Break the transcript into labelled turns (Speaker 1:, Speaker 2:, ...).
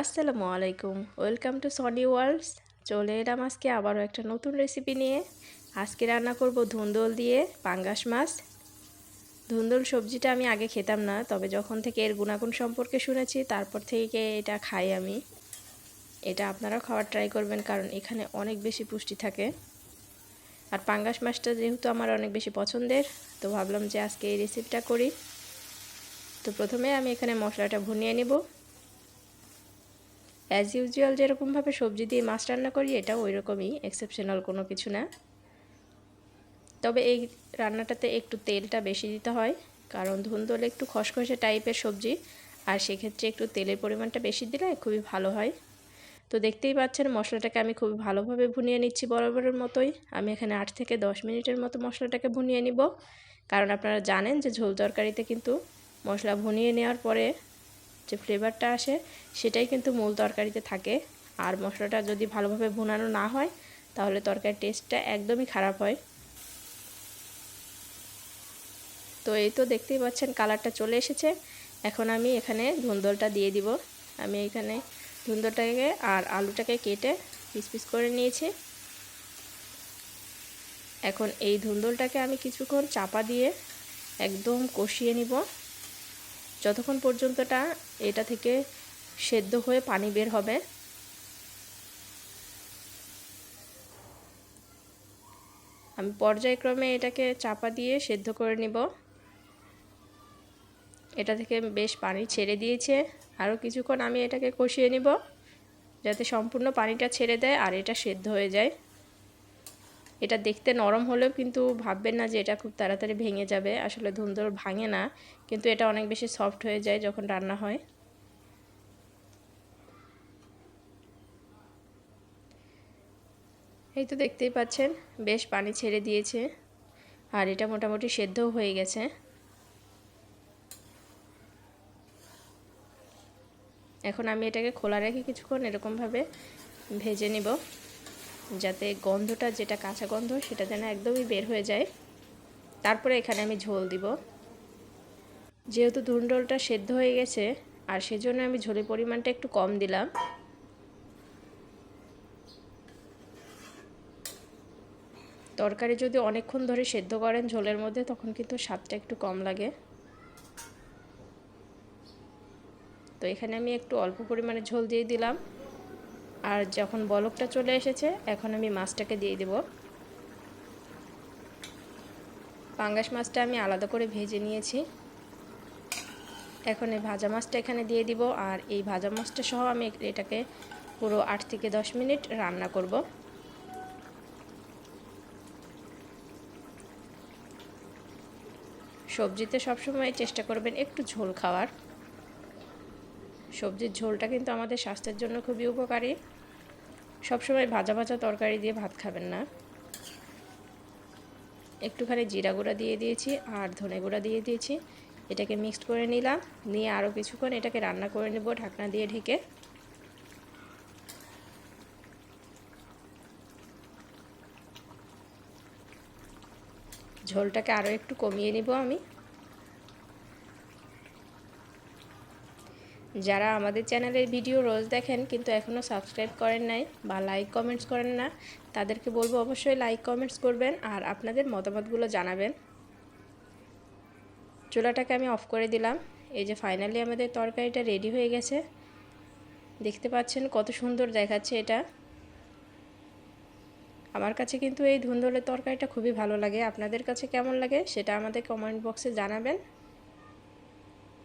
Speaker 1: আসসালামু আলাইকুম। Welcome to Sony worlds. চলে এলাম আজকে আবারও একটা নতুন রেসিপি নিয়ে। আজকে রান্না করব ধুন্দল দিয়ে পাঙ্গাস মাছ। ধুন্দল সবজিটা আমি আগে খেতাম না, তবে যখন থেকে এর গুণাগুণ সম্পর্কে শুনেছি, তারপর থেকে এটা খাই আমি। এটা আপনারাও খাওয়ার ট্রাই করবেন, কারণ এখানে অনেক বেশি পুষ্টি থাকে। আর পাঙ্গাস মাছটা যেহেতু আমার অনেক বেশি পছন্দের, তো ভাবলাম যে আজকে এই রেসিপিটা করি। তো প্রথমে আমি এখানে মশলাটা ভুনিয়ে নেব। অ্যাজ ইউজুয়াল যেরকমভাবে সবজি দিয়ে মাছ রান্না করি এটা ওই রকমই এক্সেপশনাল কোনো কিছু না। তবে এই রান্নাটাতে একটু তেলটা বেশি দিতে হয়, কারণ ধুন্দল একটু খসখসে টাইপের সবজি, আর সেক্ষেত্রে একটু তেলের পরিমাণটা বেশি দিলে খুবই ভালো হয়। তো দেখতেই পাচ্ছেন, মশলাটাকে আমি খুব ভালোভাবে ভুনিয়ে নিচ্ছি বরাবরের মতোই। আমি এখানে আট থেকে দশ মিনিটের মতো মশলাটাকে ভুনিয়ে নিব। কারণ আপনারা জানেন যে ঝোল তরকারিতে কিন্তু মশলা ভুনিয়ে নেওয়ার পরে যে ফ্লেভারটা আসে, সেটাই কিন্তু মূল তরকারিতে থাকে। আর মশলাটা যদি ভালোভাবে ভুনানো না হয়, তাহলে তরকারির টেস্টটা একদমই খারাপ হয়। তো এই তো দেখতেই পাচ্ছেন কালারটা চলে এসেছে। এখন আমি এখানে ধুন্দলটা দিয়ে দিব। আমি এখানে ধুন্দলটাকে আর আলুটাকে কেটে পিস পিস করে নিয়েছি। এখন এই ধুন্দলটাকে আমি কিছুক্ষণ চাপা দিয়ে একদম কষিয়ে নিব। যতক্ষণ পর্যন্তটা এটা থেকে সেদ্ধ হয়ে পানি বের হবে। আমি পর্যায়ক্রমে এটাকে চাপা দিয়ে সেদ্ধ করে নিব। এটা থেকে বেশ পানি ছেড়ে দিয়েছে। আরও কিছুক্ষণ আমি এটাকে কষিয়ে নিব যাতে সম্পূর্ণ পানিটা ছেড়ে দেয় আর এটা সেদ্ধ হয়ে যায়। এটা দেখতে নরম হলেও কিন্তু ভাববেন না যে এটা খুব তাড়াতাড়ি ভেঙে যাবে। আসলে ধুন্দর ভাঙে না, কিন্তু এটা অনেক বেশি সফট হয়ে যায় যখন রান্না হয়। এই তো দেখতেই পাচ্ছেন, বেশ পানি ছেড়ে দিয়েছে আর এটা মোটামুটি সেদ্ধও হয়ে গেছে। এখন আমি এটাকে খোলা রেখে কিছুক্ষণ এরকমভাবে ভেজে নিব। যাতে গন্ধটা, যেটা কাঁচা গন্ধ, সেটা যেন একদমই বের হয়ে যায়। তারপরে এখানে আমি ঝোল দিব। যেহেতু ধুন্ডলটা সেদ্ধ হয়ে গেছে, আর সেজন্য আমি ঝোলের পরিমাণটা একটু কম দিলাম। তরকারি যদি অনেকক্ষণ ধরে সেদ্ধ করেন ঝোলের মধ্যে, তখন কিন্তু স্বাদটা একটু কম লাগে। তো এখানে আমি একটু অল্প পরিমাণে ঝোল দিয়ে দিলাম। আর যখন বলকটা চলে এসেছে, এখন আমি মাছটাকে দিয়ে দেব। পাঙ্গাস মাছটা আমি আলাদা করে ভেজে নিয়েছি। এখন এই ভাজা মাছটা এখানে দিয়ে দিব আর এই ভাজা মাছটা সহ আমি এটাকে পুরো আট থেকে দশ মিনিট রান্না করব। সবজিতে সবসময় চেষ্টা করবেন একটু ঝোল খাওয়ার। সবজির ঝোলটা কিন্তু আমাদের স্বাস্থ্যের জন্য খুবই উপকারী। সবসময় ভাজা ভাজা তরকারি দিয়ে ভাত খাবেন না। একটুখানি জিরা গুঁড়া দিয়ে দিয়েছি আর ধনে গুঁড়া দিয়ে দিয়েছি। এটাকে মিক্সড করে নিলাম, নিয়ে আরও কিছুক্ষণ এটাকে রান্না করে নেব ঢাকনা দিয়ে ঢেকে। ঝোলটাকে আরও একটু কমিয়ে নিব আমি। যারা আমাদের চ্যানেলের ভিডিও রোজ দেখেন কিন্তু এখনও সাবস্ক্রাইব করেন নাই বা লাইক কমেন্টস করেন না, তাদেরকে বলব অবশ্যই লাইক কমেন্টস করবেন আর আপনাদের মতামতগুলো জানাবেন। চুলাটাকে আমি অফ করে দিলাম। এই যে ফাইনালি আমাদের তরকারিটা রেডি হয়ে গেছে। দেখতে পাচ্ছেন কত সুন্দর দেখাচ্ছে এটা। আমার কাছে কিন্তু এই ধুন্দলের তরকারিটা খুবই ভালো লাগে। আপনাদের কাছে কেমন লাগে সেটা আমাদের কমেন্ট বক্সে জানাবেন।